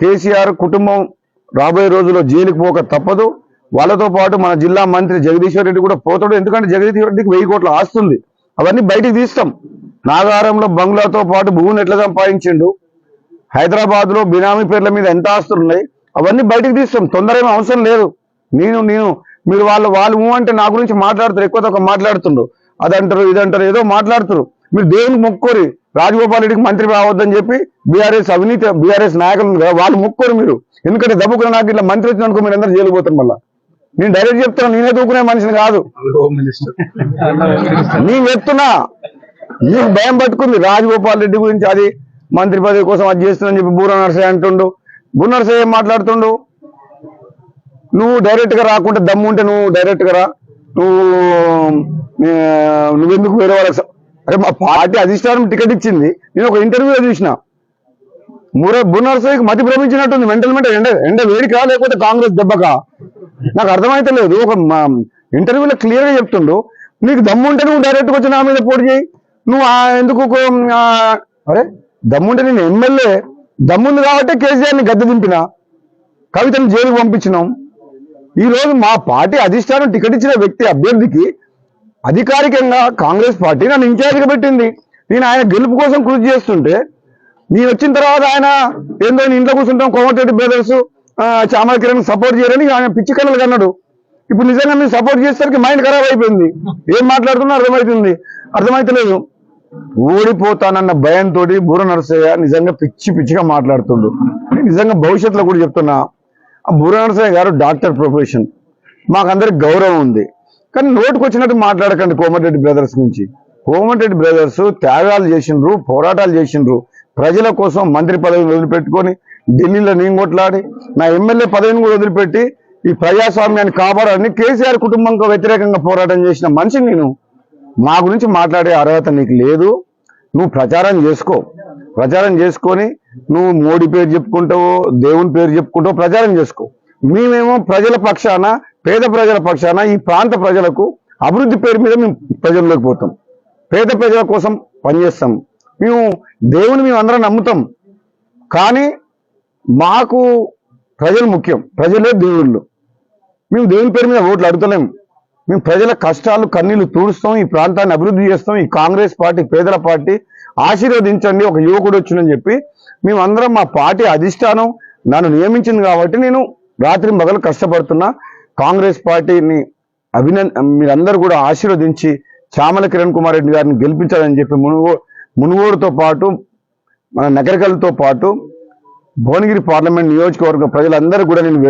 కేసీఆర్ కుటుంబం రాబోయే రోజుల్లో జైలుకి పోక తప్పదు. వాళ్ళతో పాటు మన జిల్లా మంత్రి జగదీశ్వర్ రెడ్డి కూడా పోతాడు. ఎందుకంటే జగదీశ్వర్ రెడ్డికి వెయ్యి కోట్ల ఆస్తుంది అవన్నీ బయటికి తీస్తాం. నాగారంలో బంగ్లాతో పాటు భూమిని ఎట్లా సంపాదించిండు? హైదరాబాద్లో బినామీ పేర్ల మీద ఎంత ఆస్తులు ఉన్నాయి? అవన్నీ బయటికి తీస్తాం. తొందర అవసరం లేదు. నేను నేను మీరు వాళ్ళు వాళ్ళు అంటే నా గురించి మాట్లాడుతారు. ఎక్కువ తక్కువ మాట్లాడుతుండ్రు. అదంటారు ఇదంటారు ఏదో మాట్లాడుతారు మీరు దేవునికి మొక్కోరి రాజగోపాల్ రెడ్డికి మంత్రి రావద్దని చెప్పి బీఆర్ఎస్ అవినీతి బీఆర్ఎస్ నాయకులు కదా, వాళ్ళు మొక్కోరు మీరు. ఎందుకంటే దబ్బుకున్న నాకు ఇట్లా మంత్రి వచ్చినందుకు మీరు అందరూ జైలు పోతారు మళ్ళా. నేను డైరెక్ట్ చెప్తున్నా నేనే దూకునే మనిషిని కాదు. నేను చెప్తున్నా నీకు భయం పట్టుకుంది రాజగోపాల్ రెడ్డి గురించి అది మంత్రి పదవి కోసం అది చేస్తుందని చెప్పి బూర నర్సయ్య అంటుండు. బూర నర్సయ్య ఏం మాట్లాడుతుండు? నువ్వు డైరెక్ట్గా రాకుంటే దమ్ము ఉంటే నువ్వు డైరెక్ట్గా రా. నువ్వు నువ్వెందుకు వేరే వాళ్ళకి అరే మా పార్టీ అధిష్టానం టికెట్ ఇచ్చింది. నేను ఒక ఇంటర్వ్యూలో చూసిన. ముర బునర్సయ్యకి మతి భ్రమించినట్టుంది మెంటల్ మెంటల్ ఎండ ఎండ వేడికా లేకపోతే కాంగ్రెస్ దెబ్బకా? నాకు అర్థమైతే లేదు. ఒక ఇంటర్వ్యూలో క్లియర్గా చెప్తుండు. నీకు దమ్ముంటే నువ్వు డైరెక్ట్ వచ్చి నా మీద పోటీ చేయి. నువ్వు ఎందుకు అరే దమ్ముంటే నేను ఎమ్మెల్యే. దమ్ముంది కాబట్టి కేసీఆర్ని గద్దె దింపిన. కవితను జైలుకు పంపించినాం. ఈ రోజు మా పార్టీ అధిష్టానం టికెట్ ఇచ్చిన వ్యక్తి అభ్యర్థికి అధికారికంగా కాంగ్రెస్ పార్టీ నన్ను ఇన్ఛార్జ్గా పెట్టింది. నేను ఆయన గెలుపు కోసం కృషి చేస్తుంటే నేను వచ్చిన తర్వాత ఆయన ఏందో ఇంట్లో కూర్చుంటాం కోమటిరెడ్డి బ్రదర్స్ చామల కిరణ్ సపోర్ట్ చేయరని ఆయన పిచ్చి కళలు కన్నాడు. ఇప్పుడు నిజంగా మీరు సపోర్ట్ చేసేసరికి మైండ్ ఖరాబ్ అయిపోయింది. ఏం మాట్లాడుతున్నా అర్థమవుతుంది అర్థమైతలేదు. ఓడిపోతానన్న భయంతో బూర నరసయ్య నిజంగా పిచ్చి పిచ్చిగా మాట్లాడుతుండు. నిజంగా భవిష్యత్తులో కూడా చెప్తున్నా ఆ బూర నరసయ్య గారు డాక్టర్ ప్రొఫెషన్. మాకందరికి గౌరవం ఉంది. కానీ నోటుకు వచ్చినట్టు మాట్లాడకండి కోమటిరెడ్డి బ్రదర్స్ గురించి కోమటిరెడ్డి బ్రదర్స్ త్యాగాలు చేసిండ్రు పోరాటాలు చేసిండ్రు. ప్రజల కోసం మంత్రి పదవిని వదిలిపెట్టుకొని ఢిల్లీలో నేను కొట్లాడి నా ఎమ్మెల్యే పదవిని కూడా వదిలిపెట్టి ఈ ప్రజాస్వామ్యాన్ని కాపాడాలని కేసీఆర్ కుటుంబంకు వ్యతిరేకంగా పోరాటం చేసిన మనిషిని నేను. మా గురించి మాట్లాడే అర్హత నీకు లేదు. నువ్వు ప్రచారం చేసుకో. ప్రచారం చేసుకొని నువ్వు మోడీ పేరు చెప్పుకుంటావో దేవుని పేరు చెప్పుకుంటావో ప్రచారం చేసుకో. మేమేమో ప్రజల పక్షాన పేద ప్రజల పక్షాన ఈ ప్రాంత ప్రజలకు అభివృద్ధి పేరు మీద మేము ప్రజల్లోకి పోతాం. పేద ప్రజల కోసం పనిచేస్తాం. మేము దేవుని మేము అందరం నమ్ముతాం. కానీ మాకు ప్రజలు ముఖ్యం. ప్రజలే దేవుళ్ళు. మేము దేవుని పేరు మీద ఓట్లు అడుగుతలేం. మేము ప్రజల కష్టాలు కన్నీళ్ళు తూడుస్తాం. ఈ ప్రాంతాన్ని అభివృద్ధి చేస్తాం. ఈ కాంగ్రెస్ పార్టీ పేదల పార్టీ ఆశీర్వదించండి. ఒక యువకుడు వచ్చిందని చెప్పి మేమందరం మా పార్టీ అధిష్టానం నన్ను నియమించింది కాబట్టి నేను రాత్రి మగలు కష్టపడుతున్నా. కాంగ్రెస్ పార్టీని అభినంద మీరందరూ కూడా ఆశీర్వదించి చామల కిరణ్ కుమార్ రెడ్డి గారిని గెలిపించాలని చెప్పి మునుగో మునుగోడుతో పాటు మన నగరికలతో పాటు భువనగిరి పార్లమెంట్ నియోజకవర్గ ప్రజలందరూ కూడా నేను